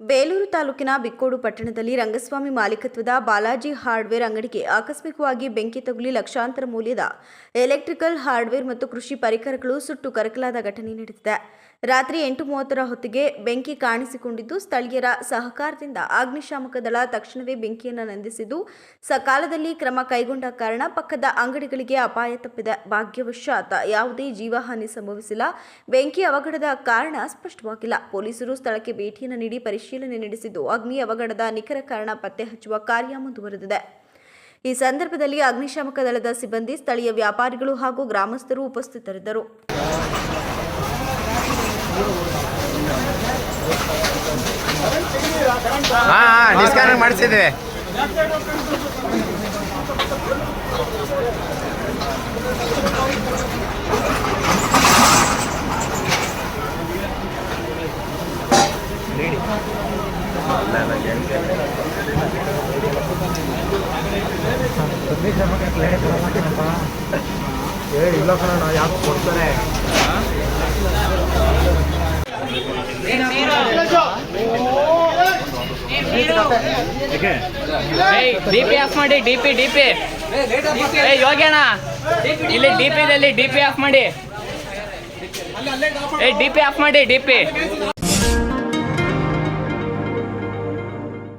ಬೇಲೂರು ತಾಲೂಕಿನ ಬಿಕ್ಕೋಡು ಪಟ್ಟಣದಲ್ಲಿ ರಂಗಸ್ವಾಮಿ ಮಾಲೀಕತ್ವದ ಬಾಲಾಜಿ ಹಾರ್ಡ್ವೇರ್ ಅಂಗಡಿಗೆ ಆಕಸ್ಮಿಕವಾಗಿ ಬೆಂಕಿ ತಗುಲಿ ಲಕ್ಷಾಂತರ ಮೌಲ್ಯದ ಎಲೆಕ್ಟ್ರಿಕಲ್ ಹಾರ್ಡ್ವೇರ್ ಮತ್ತು ಕೃಷಿ ಪರಿಕರಗಳು ಸುಟ್ಟು ಕರಕಲಾದ ಘಟನೆ ನಡೆದಿದೆ. ರಾತ್ರಿ ಎಂಟು ಮೂವತ್ತರ ಹೊತ್ತಿಗೆ ಬೆಂಕಿ ಕಾಣಿಸಿಕೊಂಡಿದ್ದು ಸ್ಥಳೀಯರ ಸಹಕಾರದಿಂದ ಅಗ್ನಿಶಾಮಕ ದಳ ತಕ್ಷಣವೇ ಬೆಂಕಿಯನ್ನು ನಂದಿಸಿದ್ದು, ಸಕಾಲದಲ್ಲಿ ಕ್ರಮ ಕೈಗೊಂಡ ಕಾರಣ ಪಕ್ಕದ ಅಂಗಡಿಗಳಿಗೆ ಅಪಾಯ ತಪ್ಪಿದೆ. ಭಾಗ್ಯವಶಾತ್ ಯಾವುದೇ ಜೀವಹಾನಿ ಸಂಭವಿಸಿಲ್ಲ. ಬೆಂಕಿ ಅವಘಡದ ಕಾರಣ ಸ್ಪಷ್ಟವಾಗಿಲ್ಲ. ಪೊಲೀಸರು ಸ್ಥಳಕ್ಕೆ ಭೇಟಿಯನ್ನು ನೀಡಿ ಪರಿಶೀಲನೆ ನಡೆಸಿದ್ದು ಅಗ್ನಿ ಅವಘಡದ ನಿಖರ ಕಾರಣ ಪತ್ತೆ ಹಚ್ಚುವ ಕಾರ್ಯ ಮುಂದುವರೆದಿದೆ. ಈ ಸಂದರ್ಭದಲ್ಲಿ ಅಗ್ನಿಶಾಮಕ ದಳದ ಸಿಬ್ಬಂದಿ, ಸ್ಥಳೀಯ ವ್ಯಾಪಾರಿಗಳು ಹಾಗೂ ಗ್ರಾಮಸ್ಥರು ಉಪಸ್ಥಿತರಿದ್ದರು. ಮಾಡಿಸಿದ್ವಿ. ಏ ಇಲ್ಲ ಕಣ ಯಾಕೆ ಕೊಡ್ತಾರೆ? ಡಿ ಪಿ ಆಫ್ ಮಾಡಿ ಡಿ ಪಿ ಡಿ ಪಿ ಏ ಯೋಗ್ಯಣ್ಣ ಇಲ್ಲಿ ಡಿ ಪಿದಲ್ಲಿ ಡಿ ಪಿ ಆಫ್ ಮಾಡಿ. ಏ ಡಿ ಪಿ ಆಫ್ ಮಾಡಿ ಡಿ ಪಿ